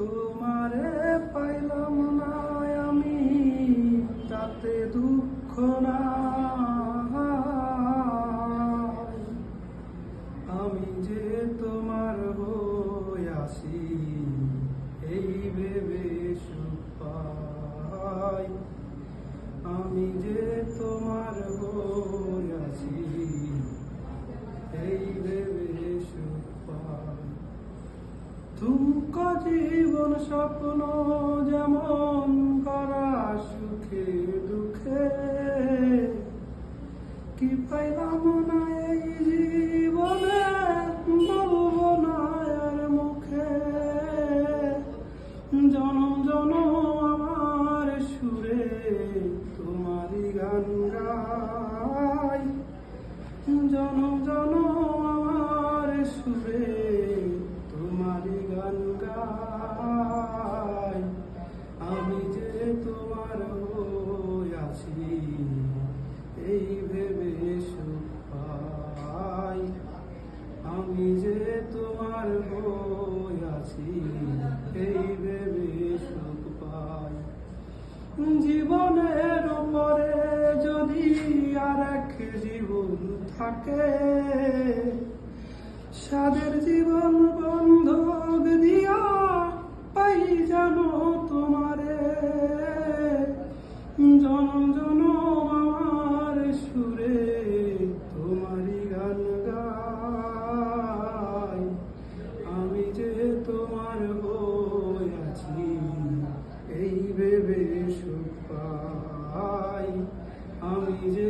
তোমারে পাইলাম না আমি, তাতে দুঃখ না আমি যে তোমার হইয়াছি এই ভেবে সুখ পাই। আমি যে তোমার হইয়াছি এই ভেবে সুখ পাই। তুমক জীবন স্বপ্ন যেমন করা সুখে দুঃখে। কি পাইলাম না এই জীবনে? বলব না মুখে। জনম জনম আমার সুরে তোমারই গান গাই। জনম জনম আমার সুরে ভাই, আমি যে তোমার বই আছি, এই ভেবে সুখ পাই। জীবনের উপরে যদি আর এক জীবন থাকে, সাদের জীবন বন্ধ দিয়া পাই জানো তোমারে। জনম জনম আমার সুরে পাই আমি যে